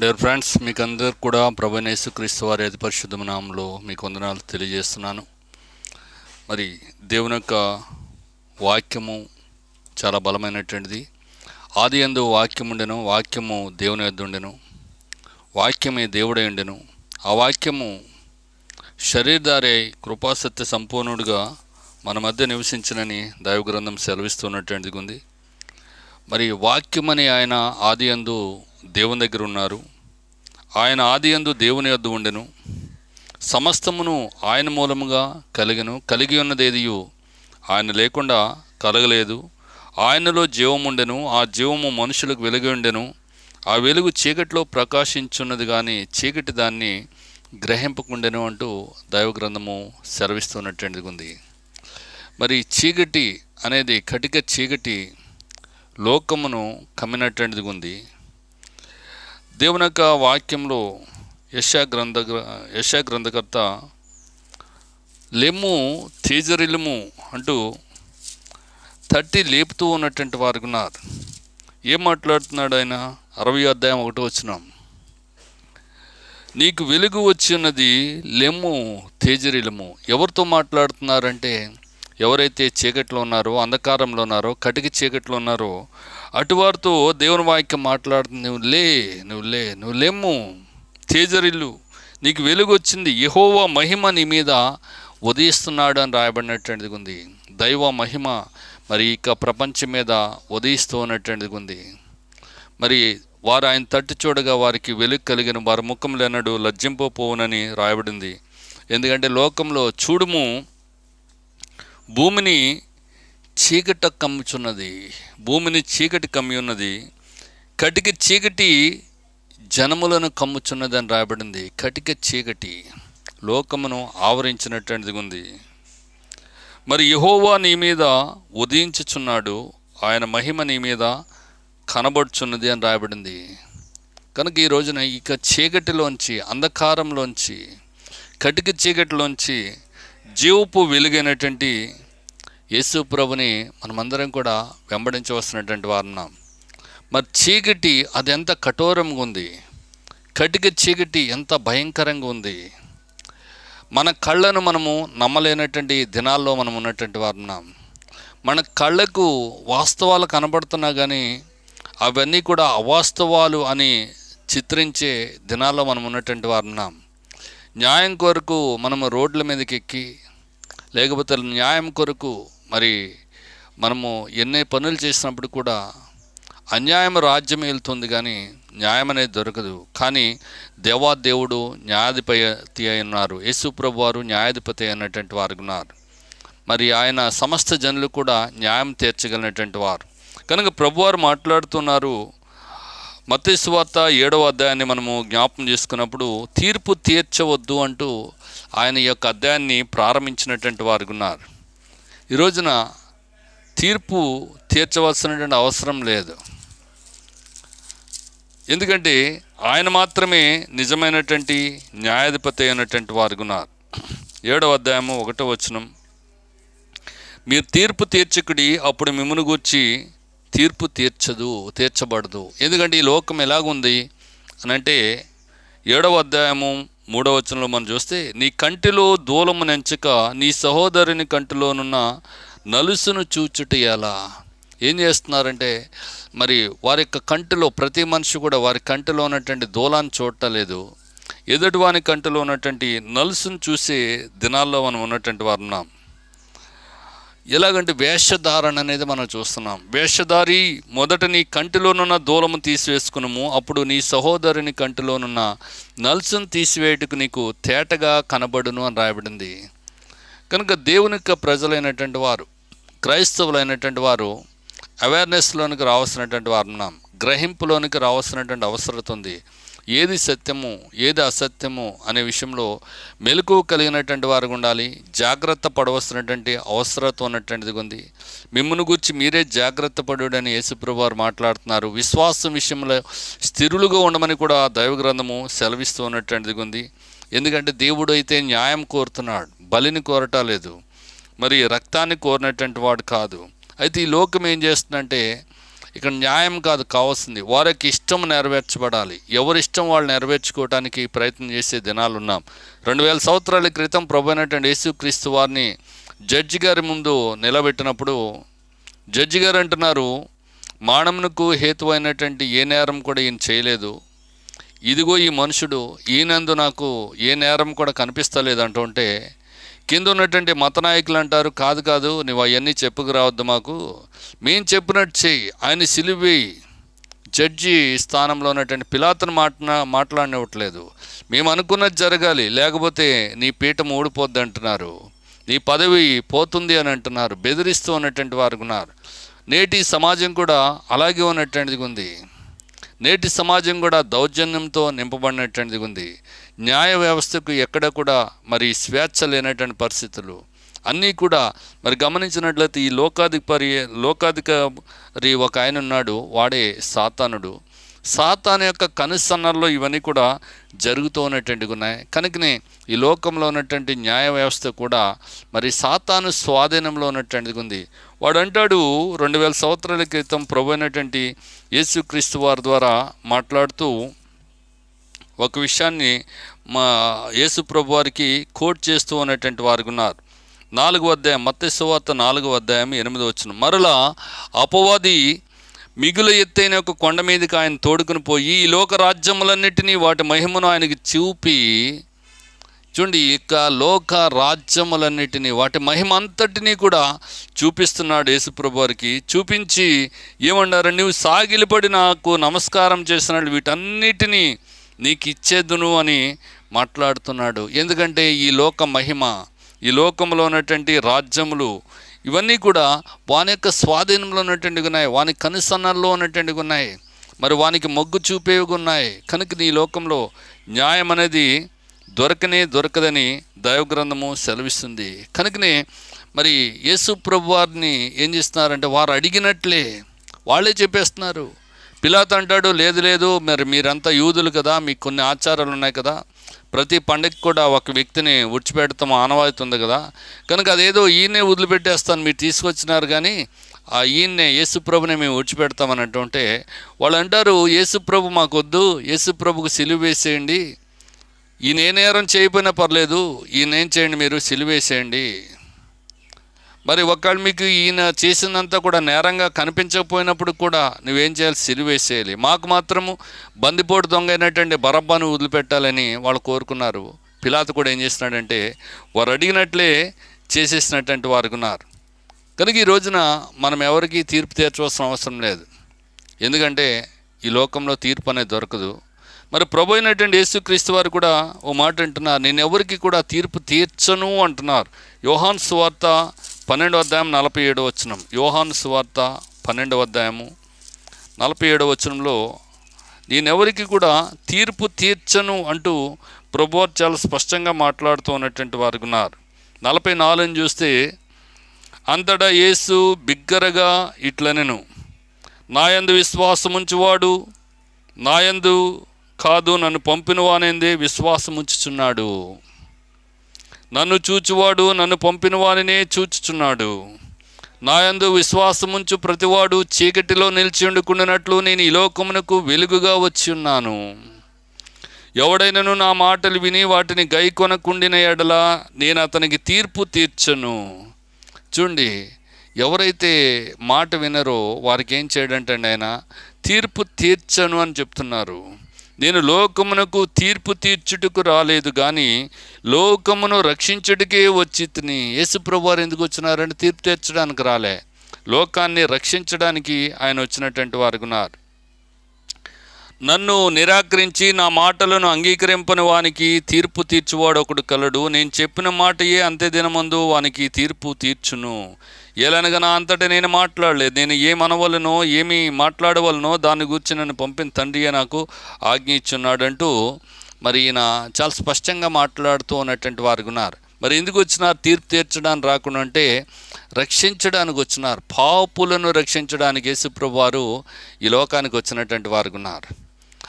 Dare friends మీకు అందరు కూడా ప్రభనేసు క్రీస్తు వారి అతి పరిశుద్ధ నామంలో మీకు వందనాలు తెలియజేస్తున్నాను. మరి దేవుని యొక్క వాక్యము చాలా బలమైనటువంటిది. ఆది ఎందు వాక్యం ఉండెను వాక్యము దేవుని యొద్ ఉండెను వాక్యమే దేవుడై ఉండెను. ఆ వాక్యము శరీరధారే కృపాసత్య సంపూర్ణుడుగా మన మధ్య నివసించినని దైవ గ్రంథం సెలవిస్తున్నటువంటిది ఉంది. మరి వాక్యమని ఆయన ఆది అందు దేవుని దగ్గర ఉన్నారు. ఆయన ఆది అందు దేవుని యొద్ద ఉండెను. సమస్తమును ఆయన మూలముగా కలిగను. కలిగి ఉన్నదేదియు ఆయన లేకుండా కలగలేదు. ఆయనలో జీవం ఉండెను. ఆ జీవము మనుషులకు వెలుగు ఉండెను. ఆ వెలుగు చీకటిలో ప్రకాశించున్నది కానీ చీకటి దాన్ని గ్రహింపకుండెను అంటూ దైవ గ్రంథము సెలవిస్తున్నటువంటిది ఉంది మరి చీకటి అనేది కటిక చీకటి లోకమును కమ్మినటువంటిది ఉంది దేవుని యొక్క వాక్యంలో యశా గ్రంథ యశా గ్రంథకర్త లెమ్ము తేజరిలుము అంటూ తట్టి లేపుతూ ఉన్నటువంటి వారు ఉన్నారు. ఏం మాట్లాడుతున్నాడు ఆయన? అరవై అధ్యాయం ఒకటి వచ్చినాం నీకు వెలుగు వచ్చి ఉన్నది లెమ్ము తేజరిలము. ఎవరితో మాట్లాడుతున్నారంటే ఎవరైతే చీకట్లో ఉన్నారో అంధకారంలో ఉన్నారో కటిక చీకట్లో ఉన్నారో అటువారితో దేవుని వాక్యం మాట్లాడుతుంది. నువ్వు లే నువ్వు లే నువ్వు లేము తేజరిల్లు నీకు వెలుగు వచ్చింది యహోవా మహిమ నీ మీద ఉదయిస్తున్నాడు అని రాయబడినటువంటిది ఉంది. దైవ మహిమ మరి ఇక ప్రపంచం మీద ఉదయిస్తూ ఉన్నటువంటిది ఉంది. మరి వారు ఆయన తట్టు చూడగా వారికి వెలుగు కలిగిన వారి ముఖం లేనడు లజ్జింపపోవునని రాయబడింది. ఎందుకంటే లోకంలో చూడుము భూమిని చీకట కమ్ముచున్నది భూమిని చీకటి కమ్మి ఉన్నది కటిక చీకటి జనములను కమ్ముచున్నది అని రాయబడింది. కటిక చీకటి లోకమును ఆవరించినటువంటిది ఉంది. మరి యహోవా నీ మీద ఉదయించుచున్నాడు ఆయన మహిమ నీ మీద కనబడుచున్నది అని రాయబడింది. కనుక ఈ రోజున ఇక చీకటిలోంచి అంధకారంలోంచి కటిక చీకటిలోంచి జీవపు వెలుగైనటువంటి యేసు ప్రభుని మనమందరం కూడా వెంబడించవలసినటువంటి వారున్నాం మరి చీకటి అది ఎంత కఠోరంగా ఉంది. కటిక చీకటి ఎంత భయంకరంగా ఉంది. మన కళ్ళను మనము నమ్మలేనటువంటి దినాల్లో మనం ఉన్నటువంటి వారున్నాం మన కళ్ళకు వాస్తవాలు కనబడుతున్నా కానీ అవన్నీ కూడా అవాస్తవాలు అని చిత్రించే దినాల్లో మనం ఉన్నటువంటి వారున్నాం న్యాయం కొరకు మనము రోడ్ల మీదకి ఎక్కి లేకపోతే న్యాయం కొరకు మరి మనము ఎన్ని పనులు చేసినప్పుడు కూడా అన్యాయం రాజ్యం వెళ్తుంది కానీ న్యాయం అనేది దొరకదు. కానీ దేవాదేవుడు న్యాయాధిపతి అయి ఉన్నారు. యేసు ప్రభు వారు న్యాయాధిపతి అయినటువంటి వారు ఉన్నారు. మరి ఆయన సమస్త జనులు కూడా న్యాయం తీర్చగలిగినటువంటి వారు. కనుక ప్రభువారు మాట్లాడుతున్నారు. మతేశ్వార్త ఏడవ అధ్యాయాన్ని మనము జ్ఞాపం చేసుకున్నప్పుడు తీర్పు తీర్చవద్దు అంటూ ఆయన యొక్క అధ్యాయాన్ని ప్రారంభించినటువంటి వారు ఉన్నారు. ఈ రోజున తీర్పు తీర్చవలసినటువంటి అవసరం లేదు. ఎందుకంటే ఆయన మాత్రమే నిజమైనటువంటి న్యాయాధిపతి అయినటువంటి వారు ఉన్నారు ఏడవ అధ్యాయము ఒకటో వచనం. మీరు తీర్పు తీర్చకుడి అప్పుడు మిమ్మల్ని గూర్చి తీర్పు తీర్చదు తీర్చబడదు. ఎందుకంటే ఈ లోకం ఎలాగుంది? అని అంటే ఏడవ అధ్యాయము మూడవ వచనంలో మనం చూస్తే నీ కంటిలో దూలము నెంచక నీ సహోదరుని కంటిలోనున్న నలుసును చూచుట ఎలా? ఏం చేస్తున్నారంటే మరి వారి యొక్క కంటిలో ప్రతి మనిషి కూడా వారి కంటిలో ఉన్నటువంటి దూలాన్ని చూడటలేదు. ఎదుటివాని కంటిలో ఉన్నటువంటి నలుసును చూసే దినాల్లో మనం ఉన్నటువంటి వారు ఉన్నాం ఎలాగంటే వేషధారణ అనేది మనం చూస్తున్నాం. వేషధారి మొదట నీ కంటిలోనున్న దూలము తీసివేసుకునము అప్పుడు నీ సహోదరుని కంటిలోనున్న నల్సును తీసివేయటకు నీకు తేటగా కనబడును అని రాయబడింది. కనుక దేవుని యొక్క ప్రజలైనటువంటి వారు క్రైస్తవులైనటువంటి వారు అవేర్నెస్లోనికి రావాల్సినటువంటి వారు ఉన్నాం. గ్రహింపులోనికి రావాల్సినటువంటి అవసరం ఉంది. ఏది సత్యము ఏది అసత్యము అనే విషయంలో మెలకు కలిగినటువంటి వారు ఉండాలి. జాగ్రత్త పడవలసినటువంటి అవసరత ఉన్నటువంటిది ఉంది. మిమ్మల్ని గురించి మీరే జాగ్రత్త పడుడని యేసుప్రభు వారు మాట్లాడుతున్నారు. విశ్వాసం విషయంలో స్థిరులుగా ఉండమని కూడా దైవ గ్రంథము సెలవిస్తూ ఉన్నటువంటిది ఉంది. ఎందుకంటే దేవుడు అయితే న్యాయం కోరుతున్నాడు. బలిని కోరటం లేదు. మరి రక్తాన్ని కోరినటువంటి వాడు కాదు. అయితే ఈ లోకం ఏం చేస్తుందంటే ఇక్కడ న్యాయం కాదు కావాల్సింది. వారికి ఇష్టం నెరవేర్చబడాలి. ఎవరి ఇష్టం వాళ్ళు నెరవేర్చుకోవడానికి ప్రయత్నం చేసే దినాలు ఉన్నాం. రెండు వేల సంవత్సరాల క్రితం ప్రభు అయినటువంటి యేసుక్రీస్తు వారిని జడ్జి గారి ముందు నిలబెట్టినప్పుడు జడ్జి గారు అంటున్నారు మానమునకు హేతువైనటువంటి ఏ నేరం కూడా ఈయన చేయలేదు. ఇదిగో ఈ మనుషుడు ఈయనందు నాకు ఏ నేరం కూడా కనిపిస్తలేదు అంటుంటే కింద ఉన్నటువంటి మత నాయకులు అంటారు కాదు కాదు నువ్వు అవన్నీ చెప్పుకురావద్దు మాకు. మేము చెప్పినట్టు చెయ్యి. ఆయన సిలివి జడ్జి స్థానంలో ఉన్నటువంటి పిలాతను మాట్లా మాట్లాడనివ్వట్లేదు. మేము అనుకున్నది జరగాలి లేకపోతే నీ పీఠం ఊడిపోద్ది అంటున్నారు. నీ పదవి పోతుంది అని అంటున్నారు బెదిరిస్తూ ఉన్నటువంటి వారు ఉన్నారు. నేటి సమాజం కూడా అలాగే ఉన్నటువంటిది ఉంది. నేటి సమాజం కూడా దౌర్జన్యంతో నింపబడినటువంటిది ఉంది. న్యాయ వ్యవస్థకు ఎక్కడ కూడా మరి స్వేచ్ఛ లేనటువంటి పరిస్థితులు అన్నీ కూడా మరి గమనించినట్లయితే ఈ లోకాధిపరి లోకాధికారి ఒక ఆయన ఉన్నాడు వాడే సాతానుడు. సాతాను యొక్క కనుసన్నల్లో ఇవన్నీ కూడా జరుగుతూ ఉన్నటువంటివి ఉన్నాయి. కనుకనే ఈ లోకంలో ఉన్నటువంటి న్యాయ వ్యవస్థ కూడా మరి సాతాను స్వాధీనంలో ఉన్నటువంటిది ఉంది. వాడు అంటాడు రెండు వేల సంవత్సరాల క్రితం ప్రభు అయినటువంటి యేసుక్రీస్తు వారి ద్వారా మాట్లాడుతూ ఒక విషయాన్ని మా యేసు ప్రభు వారికి కోట్ చేస్తూ ఉన్నటువంటి వారు ఉన్నారు. నాలుగు అధ్యాయం మత్స్యవార్త నాలుగు అధ్యాయం ఎనిమిది వచ్చిన మరలా అపవాది మిగులు ఎత్తైన ఒక కొండ మీదకి ఆయన తోడుకుని పోయి ఈ లోక రాజ్యములన్నిటినీ వాటి మహిమను ఆయనకి చూపి చూడండి ఇక లోక రాజ్యములన్నిటినీ వాటి మహిమ అంతటినీ కూడా చూపిస్తున్నాడు యేసుప్రభు వారికి చూపించి ఏమన్నారు నువ్వు సాగిలిపడి నాకు నమస్కారం చేసినాడు వీటన్నిటినీ నీకు ఇచ్చేదును అని మాట్లాడుతున్నాడు. ఎందుకంటే ఈ లోక మహిమ ఈ లోకంలో ఉన్నటువంటి రాజ్యములు ఇవన్నీ కూడా వాని యొక్క స్వాధీనంలో ఉన్నటువంటి ఉన్నాయి. వాని కనుసన్నల్లో ఉన్నటువంటి ఉన్నాయి. మరి వానికి మొగ్గు చూపేవి ఉన్నాయి. కనుక నీ లోకంలో న్యాయం అనేది దొరకనే దొరకదని దైవగ్రంథము సెలవిస్తుంది. కనుకనే మరి యేసు ప్రభు వారిని ఏం చేస్తున్నారంటే వారు అడిగినట్లే వాళ్ళే చెప్పేస్తున్నారు. పిలాత్ అంటాడు లేదు లేదు మరి మీరంతా యూదులు కదా మీకు కొన్ని ఆచారాలు ఉన్నాయి కదా. ప్రతి పండగకి కూడా ఒక వ్యక్తిని విడిచిపెడతాం ఆనవాయితీ ఉంది కదా. కనుక అదేదో ఈయనే వదిలిపెట్టేస్తాను మీరు తీసుకొచ్చినారు కానీ ఆ ఈయన్నే యేసుప్రభుని మేము విడిచిపెడతామని అంటుంటే వాళ్ళు అంటారు యేసుప్రభు మాకొద్దు యేసుప్రభుకు సిలువ వేసేయండి. ఈయన ఏ నేరం చేయకపోయినా పర్లేదు ఈయన ఏం చేయండి మీరు? సిలువేసేయండి మరి ఒకళ్ళు మీకు ఈయన చేసినంత కూడా నేరంగా కనిపించకపోయినప్పుడు కూడా నువ్వేం చేయాలి? సిలువేసేయాలి మాకు మాత్రము బందిపోటు దొంగ అయినటువంటి బరబ్బాను వదిలిపెట్టాలని వాళ్ళు కోరుకున్నారు. పిలాత కూడా ఏం చేస్తున్నాడంటే వారు అడిగినట్లే చేసేసినటువంటి వారు ఉన్నారు. కనుక ఈ రోజున మనం ఎవరికి తీర్పు తీర్చవలసిన అవసరం లేదు. ఎందుకంటే ఈ లోకంలో తీర్పు అనేది దొరకదు. మరి ప్రభు అయినటువంటి యేసుక్రీస్తు వారు కూడా ఓ మాట అంటున్నారు. నేను ఎవరికి కూడా తీర్పు తీర్చను అంటున్నారు. యోహాన్ సువార్త పన్నెండు అధ్యాయం నలభై ఏడు వచనం. యోహాన్ సువార్త పన్నెండవ అధ్యాయము నలభై ఏడవ వచనంలో నేనెవరికి కూడా తీర్పు తీర్చను అంటూ ప్రభు చాలా స్పష్టంగా మాట్లాడుతూ ఉన్నటువంటి వారు ఉన్నారు. నలభై నాలుగుని చూస్తే అంతటా యేసు బిగ్గరగా ఇట్లనెను. నాయందు విశ్వాసముంచువాడు నాయందు కాదు నన్ను పంపినవానేందే విశ్వాసం ఉంచుచున్నాడు నన్ను చూచువాడు నన్ను పంపిన వానినే చూచుచున్నాడు. నాయందు విశ్వాసముంచు ప్రతివాడు చీకటిలో నిలిచి ఉండుకున్నట్లు నేను ఈ లోకమునకు వెలుగుగా వచ్చి ఉన్నాను ఎవడైనను నా మాటలు విని వాటిని గైకొనకుండిన ఎడల నేను అతనికి తీర్పు తీర్చను. చూడండి ఎవరైతే మాట వినరో వారికి ఏం చేయడంటే ఆయన? తీర్పు తీర్చను అని చెప్తున్నారు. నేను లోకమునకు తీర్పు తీర్చుటకు రాలేదు కానీ లోకమును రక్షించుటకే వచ్చి తిని యేసుప్రభు వారు ఎందుకు వచ్చినారని తీర్పు తీర్చడానికి రాలే. లోకాన్ని రక్షించడానికి ఆయన వచ్చినటువంటి వారు ఉన్నారు. నన్ను నిరాకరించి నా మాటలను అంగీకరింపని వానికి తీర్పు తీర్చువాడు ఒకడు కలడు. నేను చెప్పిన మాటయే అంతే దినమందు వానికి తీర్పు తీర్చును. ఏలనగా నా అంతటా నేను మాట్లాడలేదు. నేను ఏమనవలనో ఏమి మాట్లాడవలనో దాని గురించి నన్ను పంపిన తండ్రియే నాకు ఆజ్ఞ ఇచ్చున్నాడంటూ మరి ఈయన చాలా స్పష్టంగా మాట్లాడుతూ ఉన్నటువంటి వారు ఉన్నారు. మరి ఎందుకు వచ్చినారు? తీర్పు తీర్చడానికి రాకుండా అంటే రక్షించడానికి వచ్చినారు. పాపులను రక్షించడానికి యేసుప్రభు వారు ఈ లోకానికి వచ్చినటువంటి వారు ఉన్నారు.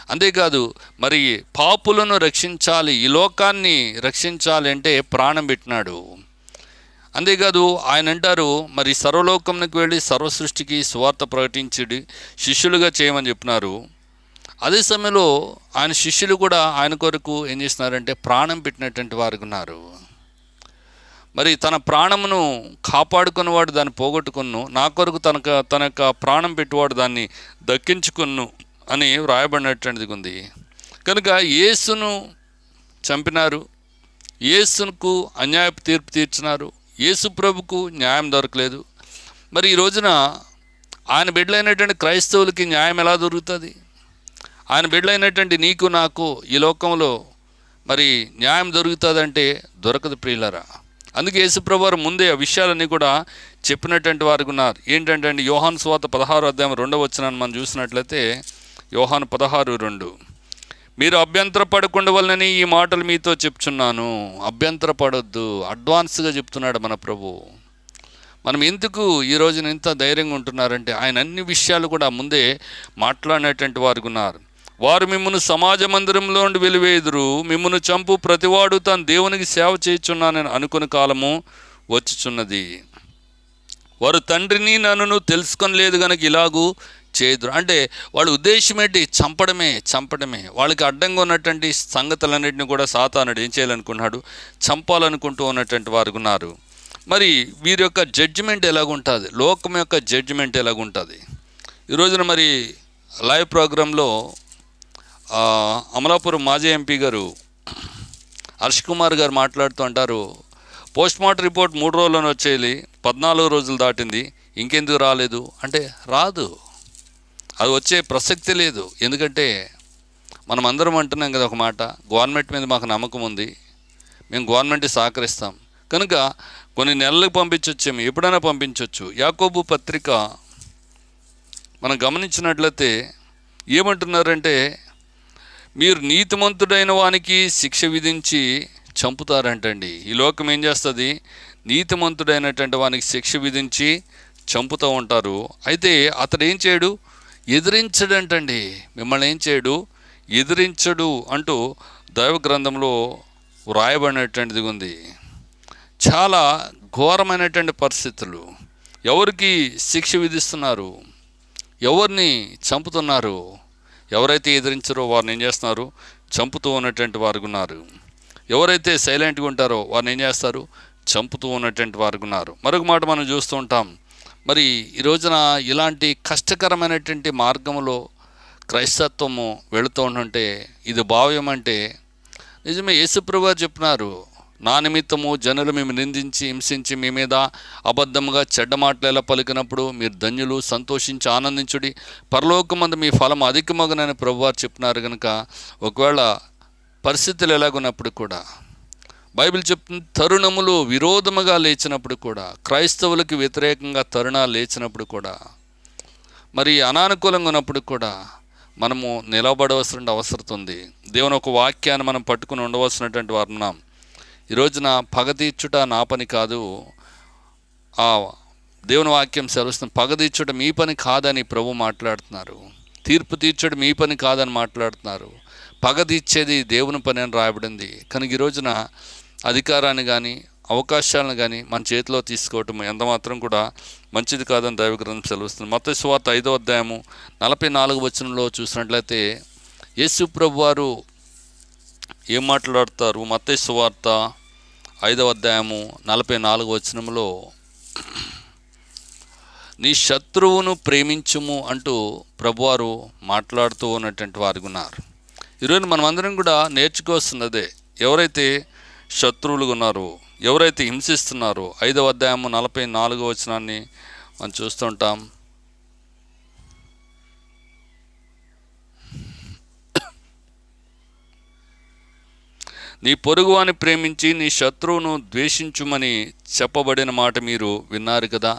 అంతేకాదు మరి పాపులను రక్షించాలి ఈ లోకాన్ని రక్షించాలి అంటే ప్రాణం పెట్టినాడు. అంతేకాదు ఆయన అంటారు మరి సర్వలోకంకి వెళ్ళి సర్వ సృష్టికి సువార్త ప్రకటించి శిష్యులుగా చేయమని చెప్పినారు. అదే సమయంలో ఆయన శిష్యులు కూడా ఆయన కొరకు ఏం చేస్తున్నారంటే ప్రాణం పెట్టినటువంటి వారు ఉన్నారు. మరి తన ప్రాణమును కాపాడుకున్నవాడు దాన్ని పోగొట్టుకున్ను నా కొరకు తనక తన యొక్క ప్రాణం పెట్టేవాడు దాన్ని దక్కించుకున్ను అని వ్రాయబడినటువంటిది ఉంది. కనుక యేసును చంపినారు యేసుకు అన్యాయపు తీర్పు తీర్చినారు యేసు ప్రభుకు న్యాయం దొరకలేదు. మరి ఈ రోజున ఆయన బిడ్డలైనటువంటి క్రైస్తవులకి న్యాయం ఎలా దొరుకుతుంది? ఆయన బిడ్డలైనటువంటి నీకు నాకు ఈ లోకంలో మరి న్యాయం దొరుకుతుందంటే దొరకదు ప్రియులరా. అందుకే యేసుప్రభు వారు ముందే ఆ విషయాలన్నీ కూడా చెప్పినటువంటి వారు ఉన్నారు. ఏంటంటే అండి యోహాను స్వాత పదహారు అధ్యాయం రెండవ వచ్చినాన్ని మనం చూసినట్లయితే యోహాను పదహారు రెండు. మీరు అభ్యంతర పడకుండవలనని ఈ మాటలు మీతో చెప్తున్నాను అభ్యంతర పడొద్దు అడ్వాన్స్గా చెప్తున్నాడు మన ప్రభు. మనం ఎందుకు ఈ రోజున ఇంత ధైర్యంగా ఉంటున్నారంటే ఆయన అన్ని విషయాలు కూడా ముందే మాట్లాడినటువంటి వారు ఉన్నారు. వారు మిమ్మల్ని సమాజ మందిరంలో నుండి వెలివేదురు. మిమ్మల్ని చంపు ప్రతివాడు తన దేవునికి సేవ చేయుచున్నానని అనుకుని కాలము వచ్చుచున్నది. వారు తండ్రిని నన్ను తెలుసుకొని లేదు కనుక ఇలాగూ చేయదురు. అంటే వాళ్ళ ఉద్దేశం ఏంటి చంపడమే చంపడమే. వాళ్ళకి అడ్డంగా ఉన్నటువంటి సంగతులన్నింటినీ కూడా సాతానుడు ఏం చేయాలనుకున్నాడు చంపాలనుకుంటూ ఉన్నటువంటి వారు ఉన్నారు. మరి వీరి యొక్క జడ్జిమెంట్ ఎలాగుంటుంది? లోకం యొక్క జడ్జిమెంట్ ఎలాగుంటుంది? ఈ రోజున మరి లైవ్ ప్రోగ్రాంలో అమలాపురం మాజీ ఎంపీ గారు హర్ష్ కుమార్ గారు మాట్లాడుతూ అంటారు పోస్ట్ మార్టం రిపోర్ట్ మూడు రోజుల్లోనే వచ్చేయాలి. పద్నాలుగు రోజులు దాటింది. ఇంకెందుకు రాలేదు? అంటే రాదు. అది వచ్చే ప్రసక్తి లేదు. ఎందుకంటే మనం అందరం అంటున్నాం కదా ఒక మాట గవర్నమెంట్ మీద మాకు నమ్మకం ఉంది మేము గవర్నమెంట్ సహకరిస్తాం. కనుక కొన్ని నెలలకు పంపించవచ్చేమో ఎప్పుడైనా పంపించవచ్చు యాకోబు పత్రిక మనం గమనించినట్లయితే ఏమంటున్నారంటే మీరు నీతిమంతుడైన వానికి శిక్ష విధించి చంపుతారంటండి. ఈ లోకం ఏం చేస్తుంది? నీతిమంతుడైనటువంటి వానికి శిక్ష విధించి చంపుతూ ఉంటారు. అయితే అతడు ఏం చేయడు? ఎదిరించడంటండి. మిమ్మల్ని ఏం చేయడు? ఎదిరించడు అంటూ దైవ గ్రంథంలో వ్రాయబడినటువంటిది ఉంది. చాలా ఘోరమైనటువంటి పరిస్థితులు. ఎవరికి శిక్ష విధిస్తున్నారు? ఎవరిని చంపుతున్నారు? ఎవరైతే ఎదిరించారో వారిని ఏం చేస్తున్నారు? చంపుతూ ఉన్నటువంటి వారు ఉన్నారు. ఎవరైతే సైలెంట్గా ఉంటారో వారిని ఏం చేస్తారు? చంపుతూ ఉన్నటువంటి వారు ఉన్నారు. మరొక మాట మనం చూస్తూ ఉంటాం. మరి ఈ రోజున ఇలాంటి కష్టకరమైనటువంటి మార్గంలో క్రైస్తత్వము వెళుతూ ఉంటుంటే ఇది భావ్యం అంటే నిజమే యేసుప్రభు గారు చెప్పినారు నా నిమిత్తము జనులు మేము నిందించి హింసించి మీ మీద అబద్ధముగా చెడ్డ మాటలు ఎలా పలికినప్పుడు మీరు ధన్యులు సంతోషించి ఆనందించుడి. పరలోకమందు మీ ఫలం అధికమగునని ప్రభువారు చెప్పినారు కనుక ఒకవేళ పరిస్థితులు ఎలాగున్నప్పుడు కూడా బైబిల్ చెప్తుంది తరుణములు విరోధముగా లేచినప్పుడు కూడా క్రైస్తవులకు వ్యతిరేకంగా తరుణాలు లేచినప్పుడు కూడా మరి అనానుకూలంగా ఉన్నప్పుడు కూడా మనము నిలబడవలసిన అవసరం ఉంది. దేవుని ఒక వాక్యాన్ని మనం పట్టుకుని ఉండవలసినటువంటి వారు ఉన్నాం. ఈ రోజున నా పని కాదు. ఆ దేవుని వాక్యం సెలవుస్తుంది పగతీర్చుట మీ పని కాదని ప్రభు మాట్లాడుతున్నారు. తీర్పు తీర్చడం మీ పని కాదని మాట్లాడుతున్నారు. పగ తీర్చేది దేవుని పని అని రాయబడింది. కనుక ఈ రోజున అధికారాన్ని కానీ అవకాశాలను కానీ మన చేతిలో తీసుకోవటం ఎంత మాత్రం కూడా మంచిది కాదని దైవ గ్రంథం సెలవుస్తుంది. మత స్వార్త ఐదో అధ్యాయము నలభై నాలుగు వచనంలో చూసినట్లయితే యేసు ప్రభు వారు ఏం మాట్లాడతారు? మత స్వార్త ఐదవ అధ్యాయము నలభై నాలుగు వచనంలో నీ శత్రువును ప్రేమించుము అంటూ ప్రభువారు మాట్లాడుతూ ఉన్నటువంటి వారు ఉన్నారు ఈరోజు మనమందరం కూడా నేర్చుకోవాల్సినదే ఎవరైతే శత్రువులుగా ఉన్నారో ఎవరైతే హింసిస్తున్నారో ఐదవ అధ్యాయము నలభై నాలుగో వచనాన్ని మనం చూస్తుంటాం నీ పొరుగువాని ప్రేమించి నీ శత్రువును ద్వేషించుమని చెప్పబడిన మాట మీరు విన్నారు కదా.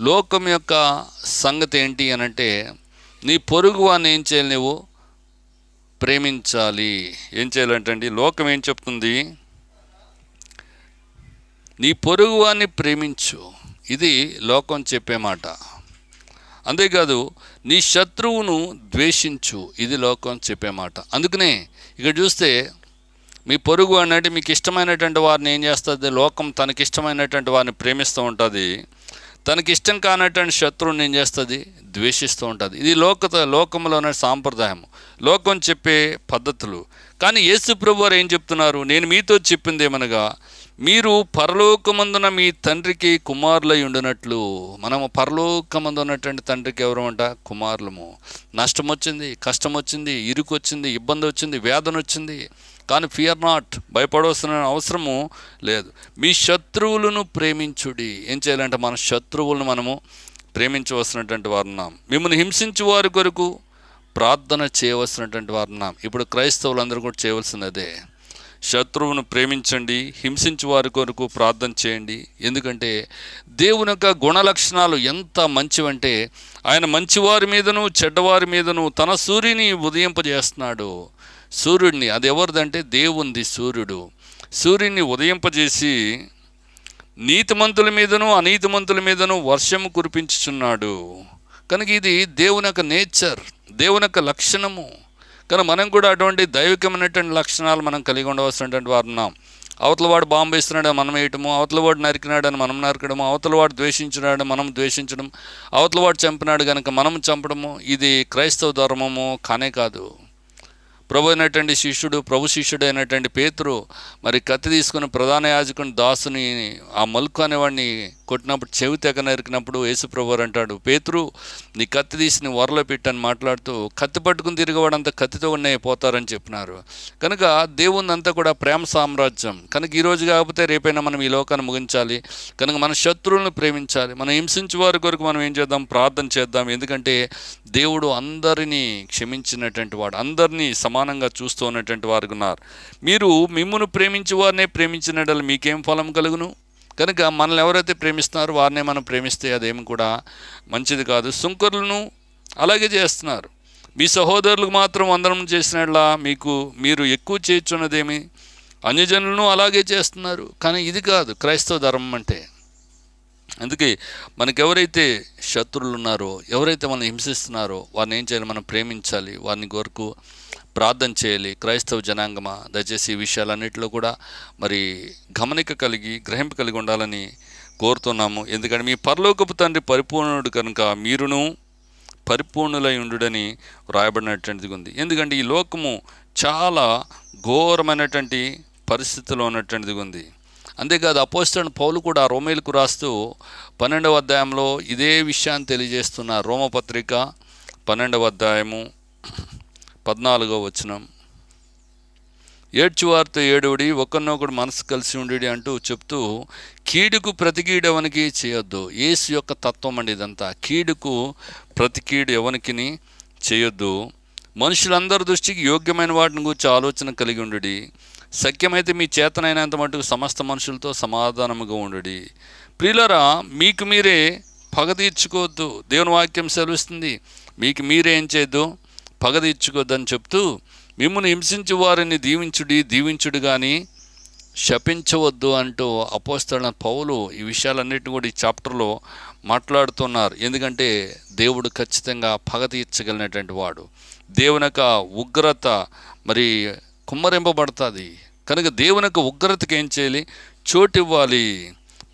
లోకం యొక్క సంగతి ఏంటి అని అంటే నీ పొరుగువాన్ని ఏం చేయాలి నువ్వు ప్రేమించాలి. ఏం చేయాలంటే అండి లోకం ఏం చెప్తుంది? నీ పొరుగువాన్ని ప్రేమించు. ఇది లోకం చెప్పే మాట. అంతేకాదు నీ శత్రువును ద్వేషించు. ఇది లోకం చెప్పే మాట. అందుకనే ఇక్కడ చూస్తే మీ పొరుగు అన్నట్టు మీకు ఇష్టమైనటువంటి వారిని ఏం చేస్తుంది? లోకం తనకి ఇష్టమైనటువంటి వారిని ప్రేమిస్తూ ఉంటుంది. తనకి ఇష్టం కానటువంటి శత్రువుని ఏం చేస్తుంది? ద్వేషిస్తూ ఉంటుంది. ఇది లోక లోకంలోనే సాంప్రదాయం లోకం చెప్పే పద్ధతులు. కానీ యేసు ప్రభు వారు ఏం చెప్తున్నారు? నేను మీతో చెప్పింది ఏమనగా మీరు పరలోకమందున మీ తండ్రికి కుమారులై ఉండినట్లు. మనము పరలోకమందు ఉన్నటువంటి తండ్రికి ఎవరు అంట కుమారులము. నష్టం వచ్చింది కష్టం వచ్చింది ఇరుకు వచ్చింది ఇబ్బంది వచ్చింది వేదన వచ్చింది కానీ ఫియర్ నాట్ భయపడవలసిన అవసరము లేదు. మీ శత్రువులను ప్రేమించుడి. ఏం చేయాలంటే మన శత్రువులను మనము ప్రేమించవలసినటువంటి వారు ఉన్నాం. మిమ్మల్ని హింసించు వారి కొరకు ప్రార్థన చేయవలసినటువంటి వారు ఉన్నాం. ఇప్పుడు క్రైస్తవులందరూ కూడా చేయవలసినదే శత్రువును ప్రేమించండి హింసించు వారి కొరకు ప్రార్థన చేయండి. ఎందుకంటే దేవుని యొక్క గుణ లక్షణాలు ఎంత మంచివంటే ఆయన మంచివారి మీదను చెడ్డవారి మీదను తన సూర్యుని ఉదయింపజేస్తున్నాడు. సూర్యుడిని అది ఎవరిదంటే దేవుంది సూర్యుడు. సూర్యుని ఉదయింపజేసి నీతిమంతుల మీదను అనీతిమంతుల మీదను వర్షము కురిపించుచున్నాడు. కనుక ఇది దేవుని యొక్క నేచర్ దేవుని యొక్క లక్షణము. కానీ మనం కూడా అటువంటి దైవికమైనటువంటి లక్షణాలు మనం కలిగి ఉండవలసినటువంటి వారు ఉన్నాం. అవతల వాడు బాంబు వేస్తున్నాడని మనం వేయటము అవతల వాడు నరికినాడని మనం నరకడము అవతల వాడు ద్వేషించినాడని మనం ద్వేషించడం అవతల వాడు చంపినాడు కనుక మనం చంపడము ఇది క్రైస్తవ ధర్మము కానే కాదు. ప్రభు అయినటువంటి శిష్యుడు ప్రభు శిష్యుడు అయినటువంటి పేతురు మరి కత్తి తీసుకుని ప్రధాన యాజకుని దాసుని ఆ మలుకు అనేవాడిని కొట్టినప్పుడు చెవి తెగ నరికినప్పుడు యేసుప్రభువారు అంటాడు పేతురు నీ కత్తి తీసి నీ వరలో పెట్టని మాట్లాడుతూ కత్తి పట్టుకుని తిరిగేవాడంతా కత్తితో ఉన్నాయి పోతారని చెప్పినారు. కనుక దేవుని అంతా కూడా ప్రేమ సామ్రాజ్యం. కనుక ఈరోజు కాకపోతే రేపైనా మనం ఈ లోకాన్ని ముగించాలి. కనుక మన శత్రువులను ప్రేమించాలి. మనం హింసించే వారి కొరకు మనం ఏం చేద్దాం? ప్రార్థన చేద్దాం. ఎందుకంటే దేవుడు అందరినీ క్షమించినటువంటి వాడు అందరినీ సమానంగా చూస్తూ ఉన్నటువంటి వారు ఉన్నారు. మీరు మిమ్మును ప్రేమించే వారినే ప్రేమించినట్లు మీకేం ఫలం కలుగును? కనుక మనల్ని ఎవరైతే ప్రేమిస్తున్నారో వారినే మనం ప్రేమిస్తే అదేమి కూడా మంచిది కాదు. సుంకరులను అలాగే చేస్తున్నారు. మీ సహోదరులకు మాత్రం వందనం చేసినట్లా మీకు మీరు ఎక్కువ చేర్చున్నదేమి అన్యజనులను అలాగే చేస్తున్నారు. కానీ ఇది కాదు క్రైస్తవ ధర్మం అంటే. అందుకే మనకు ఎవరైతే శత్రువులు ఉన్నారో ఎవరైతే మనం హింసిస్తున్నారో వారిని ఏం చేయాలి? మనం ప్రేమించాలి. వారిని కొరకు ప్రార్థన చేయాలి. క్రైస్తవ జనాంగమా దయచేసి ఈ విషయాలన్నింటిలో కూడా మరి గమనిక కలిగి గ్రహింపు కలిగి ఉండాలని కోరుతున్నాము. ఎందుకంటే మీ పరలోకపు తండ్రి పరిపూర్ణుడు కనుక మీరును పరిపూర్ణులై ఉండుడని వ్రాయబడినటువంటిది ఉంది. ఎందుకంటే ఈ లోకము చాలా ఘోరమైనటువంటి పరిస్థితిలో ఉన్నటువంటిది ఉంది. అంతేకాదు అపోస్తున్న పౌలు కూడా రోమేలకు రాస్తూ పన్నెండవ అధ్యాయంలో ఇదే విషయాన్ని తెలియజేస్తున్న రోమపత్రిక పన్నెండవ అధ్యాయము పద్నాలుగో వచనం. ఏడ్చువారితో ఏడుడి ఒకరినొకడు మనసు కలిసి ఉండి అంటూ చెప్తూ కీడుకు ప్రతికీడు ఎవనికి చేయొద్దు. ఏసు యొక్క తత్వం అండి ఇదంతా. కీడుకు ప్రతికీడు ఎవనికిని ఎవనికి చేయొద్దు. మనుషులందరి దృష్టికి యోగ్యమైన వాటిని గురించి ఆలోచన కలిగి ఉండుడి. సఖ్యమైతే మీ చేతనైనంత మటుకు సమస్త మనుషులతో సమాధానముగా ఉండుడి. ప్రియులరా మీకు మీరే పగ తీర్చుకోవద్దు. దేవుని వాక్యం సెలవిస్తుంది. మీకు మీరేం చేయొద్దు? పగ చెప్తూ మిమ్మల్ని హింసించు వారిని దీవించుడి దీవించుడు కానీ శపించవద్దు అంటూ అపోస్తలైన పౌలు ఈ విషయాలన్నిటిని కూడా ఈ చాప్టర్లో మాట్లాడుతున్నారు. ఎందుకంటే దేవుడు ఖచ్చితంగా పగ తీర్చగలిగినటువంటి వాడు. దేవుని యొక్క ఉగ్రత మరి కుమ్మరింపబడుతుంది. కనుక దేవుని యొక్క ఉగ్రతకి ఏం చేయాలి? చోటు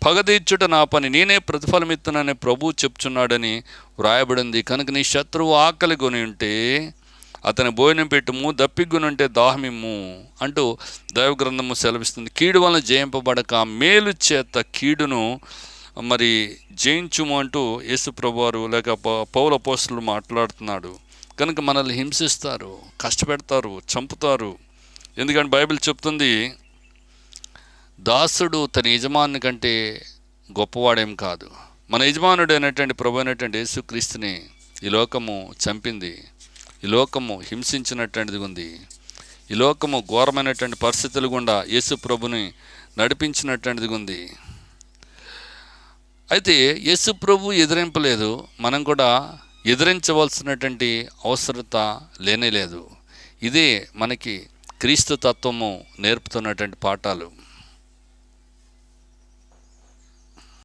పగదీర్చుట నా పని నేనే ప్రతిఫలం ప్రభువు ప్రభు చెప్తున్నాడని వ్రాయబడింది. కనుక నీ శత్రువు ఆకలి కొని ఉంటే అతని భోజనం పెట్టుము దప్పిగ్గునుంటే దాహమిమ్ము అంటూ దైవ గ్రంథము సెలవిస్తుంది. కీడు వలన జయింపబడక మేలు చేత కీడును మరి జయించుము అంటూ యేసు ప్రభువారు లేక పౌల పోస్టులు మాట్లాడుతున్నాడు. కనుక మనల్ని హింసిస్తారు కష్టపెడతారు చంపుతారు. ఎందుకంటే బైబిల్ చెప్తుంది దాసుడు తన యజమాని కంటే గొప్పవాడేం కాదు. మన యజమానుడు అనేటువంటి ప్రభు అయినటువంటి యేసుక్రీస్తుని ఈ లోకము చంపింది. ఈ లోకము హింసించినటువంటిది ఉంది. ఈ లోకము ఘోరమైనటువంటి పరిస్థితులు గుండా యేసు ప్రభుని నడిపించినటువంటిది ఉంది. అయితే యేసు ప్రభు ఎదిరింపలేదు. మనం కూడా ఎదిరించవలసినటువంటి అవసరత లేనే లేదు. ఇదే మనకి క్రీస్తు తత్వము నేర్పుతున్నటువంటి పాఠాలు.